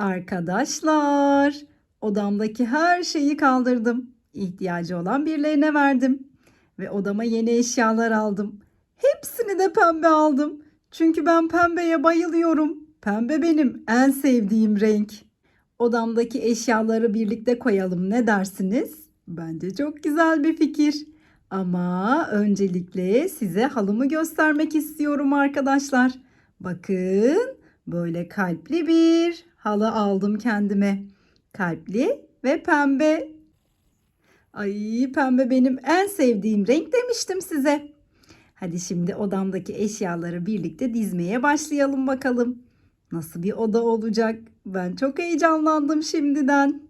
Arkadaşlar, odamdaki her şeyi kaldırdım. İhtiyacı olan birilerine verdim. Ve odama yeni eşyalar aldım. Hepsini de pembe aldım. Çünkü ben pembeye bayılıyorum. Pembe benim en sevdiğim renk. Odamdaki eşyaları birlikte koyalım ne dersiniz? Bence çok güzel bir fikir. Ama öncelikle size halımı göstermek istiyorum arkadaşlar. Bakın böyle kalpli bir halı aldım kendime. Kalpli ve pembe. Ay pembe benim en sevdiğim renk demiştim size. Hadi şimdi odamdaki eşyaları birlikte dizmeye başlayalım bakalım. Nasıl bir oda olacak? Ben çok heyecanlandım şimdiden.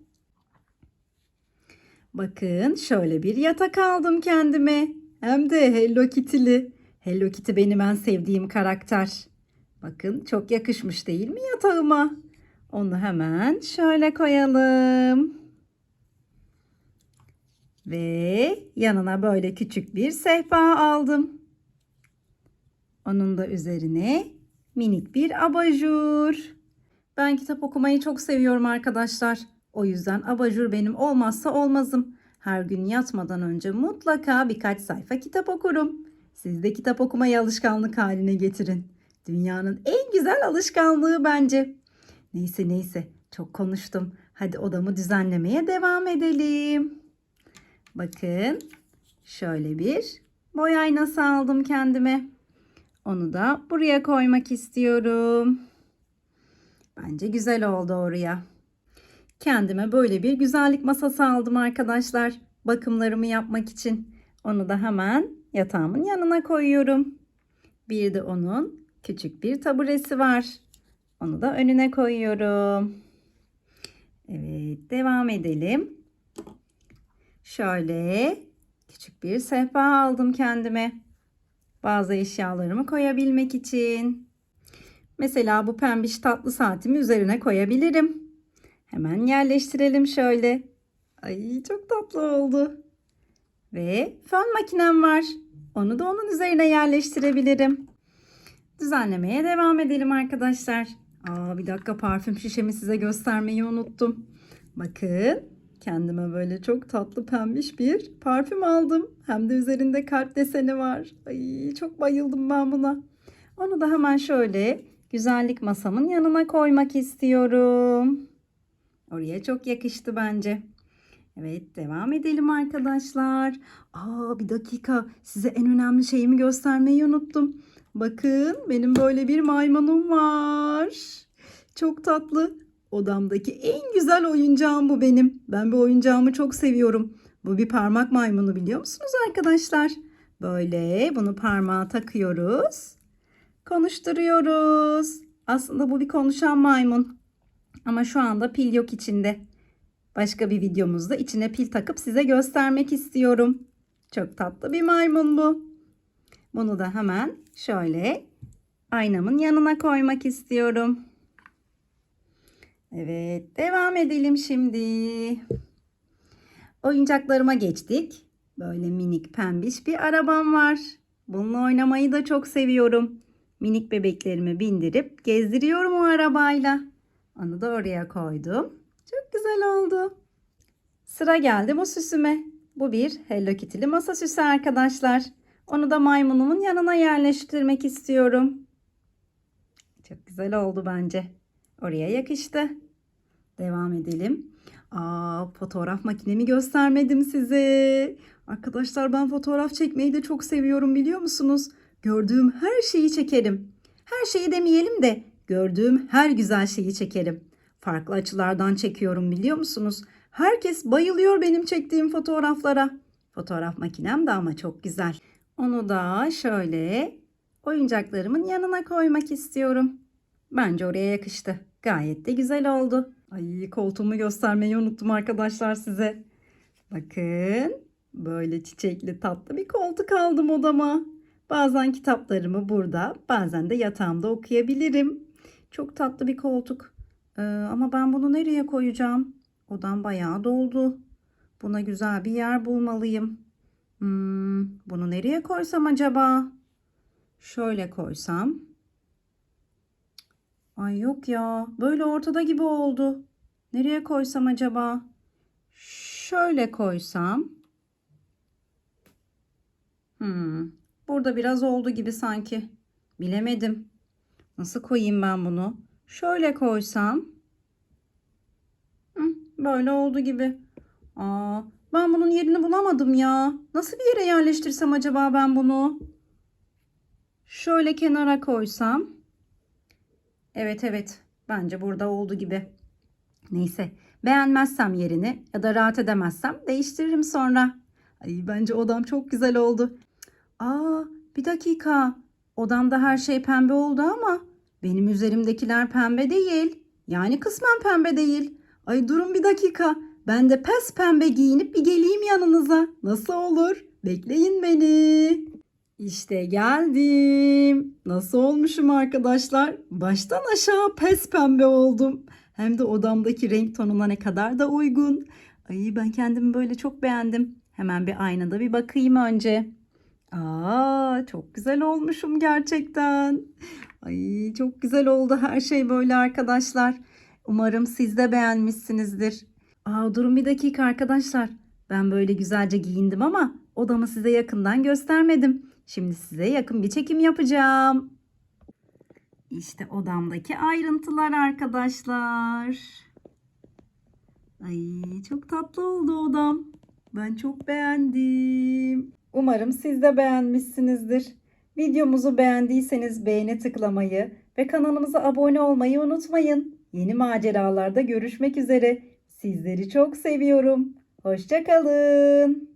Bakın şöyle bir yatak aldım kendime. Hem de Hello Kitty'li. Hello Kitty benim en sevdiğim karakter. Bakın çok yakışmış değil mi yatağıma? Onu hemen şöyle koyalım. Ve yanına böyle küçük bir sehpa aldım. Onun da üzerine minik bir abajur. Ben kitap okumayı çok seviyorum arkadaşlar. O yüzden abajur benim olmazsa olmazım. Her gün yatmadan önce mutlaka birkaç sayfa kitap okurum. Siz de kitap okumayı alışkanlık haline getirin. Dünyanın en güzel alışkanlığı bence. Neyse neyse çok konuştum. Hadi odamı düzenlemeye devam edelim. Bakın şöyle bir boy aynası aldım kendime. Onu da buraya koymak istiyorum. Bence güzel oldu oraya. Kendime böyle bir güzellik masası aldım arkadaşlar. Bakımlarımı yapmak için. Onu da hemen yatağımın yanına koyuyorum. Bir de onun küçük bir taburesi var. Onu da önüne koyuyorum. Evet, devam edelim. Şöyle küçük bir sehpa aldım kendime. Bazı eşyalarımı koyabilmek için. Mesela bu pembiş tatlı saatimi üzerine koyabilirim. Hemen yerleştirelim şöyle. Ay çok tatlı oldu. Ve fön makinem var. Onu da onun üzerine yerleştirebilirim. Düzenlemeye devam edelim arkadaşlar. Aa, bir dakika parfüm şişemi size göstermeyi unuttum. Bakın kendime böyle çok tatlı pembiş bir parfüm aldım. Hem de üzerinde kalp deseni var. Ay çok bayıldım ben buna. Onu da hemen şöyle güzellik masamın yanına koymak istiyorum. Oraya çok yakıştı bence. Evet devam edelim arkadaşlar. Aa bir dakika size en önemli şeyimi göstermeyi unuttum. Bakın benim böyle bir maymunum var. Çok tatlı. Odamdaki en güzel oyuncağım bu benim. Ben bu oyuncağımı çok seviyorum. Bu bir parmak maymunu biliyor musunuz arkadaşlar? Böyle bunu parmağa takıyoruz. Konuşturuyoruz. Aslında bu bir konuşan maymun. Ama şu anda pil yok içinde. Başka bir videomuzda içine pil takıp size göstermek istiyorum. Çok tatlı bir maymun bu. Bunu da hemen şöyle aynamın yanına koymak istiyorum. Evet, devam edelim şimdi. Oyuncaklarıma geçtik. Böyle minik pembiş bir arabam var. Bununla oynamayı da çok seviyorum. Minik bebeklerimi bindirip gezdiriyorum o arabayla. Onu da oraya koydum. Çok güzel oldu. Sıra geldi bu süsüme. Bu bir Hello Kitty'li masa süsü arkadaşlar. Onu da maymunumun yanına yerleştirmek istiyorum. Çok güzel oldu bence. Oraya yakıştı. Devam edelim. Aa, fotoğraf makinemi göstermedim size. Arkadaşlar ben fotoğraf çekmeyi de çok seviyorum biliyor musunuz? Gördüğüm her şeyi çekerim. Her şeyi demeyelim de gördüğüm her güzel şeyi çekerim. Farklı açılardan çekiyorum biliyor musunuz? Herkes bayılıyor benim çektiğim fotoğraflara. Fotoğraf makinem de ama çok güzel. Onu da şöyle oyuncaklarımın yanına koymak istiyorum. Bence oraya yakıştı. Gayet de güzel oldu. Ay koltuğumu göstermeyi unuttum arkadaşlar size. Bakın böyle çiçekli tatlı bir koltuk aldım odama. Bazen kitaplarımı burada, bazen de yatağımda okuyabilirim. Çok tatlı bir koltuk. Ee, ama ben bunu nereye koyacağım? Odam bayağı doldu. Buna güzel bir yer bulmalıyım. Hmm, bunu nereye koysam acaba? Şöyle koysam. Ay yok ya. Böyle ortada gibi oldu. Nereye koysam acaba? Şöyle koysam. Hmm, burada biraz oldu gibi sanki. Bilemedim. Nasıl koyayım ben bunu? Şöyle koysam. Hı, böyle oldu gibi. Aa, ben bunun yerini bulamadım ya. Nasıl bir yere yerleştirsem acaba ben bunu? Şöyle kenara koysam. Evet evet. Bence burada oldu gibi. Neyse. Beğenmezsem yerini ya da rahat edemezsem değiştiririm sonra. Ay bence odam çok güzel oldu. Aa, bir dakika. Odamda her şey pembe oldu ama benim üzerimdekiler pembe değil. Yani kısmen pembe değil. Ay durun bir dakika. Ben de pes pembe giyinip bir geleyim yanınıza. Nasıl olur? Bekleyin beni. İşte geldim. Nasıl olmuşum arkadaşlar? Baştan aşağı pes pembe oldum. Hem de odamdaki renk tonuna ne kadar da uygun. Ay ben kendimi böyle çok beğendim. Hemen bir aynada bir bakayım önce. Aa, çok güzel olmuşum gerçekten. Ay, çok güzel oldu her şey böyle arkadaşlar. Umarım siz de beğenmişsinizdir. Aa, durun bir dakika arkadaşlar. Ben böyle güzelce giyindim ama odamı size yakından göstermedim. Şimdi size yakın bir çekim yapacağım. İşte odamdaki ayrıntılar arkadaşlar. Ay çok tatlı oldu odam. Ben çok beğendim. Umarım siz de beğenmişsinizdir. Videomuzu beğendiyseniz beğeni tıklamayı ve kanalımıza abone olmayı unutmayın. Yeni maceralarda görüşmek üzere. Sizleri çok seviyorum. Hoşçakalın.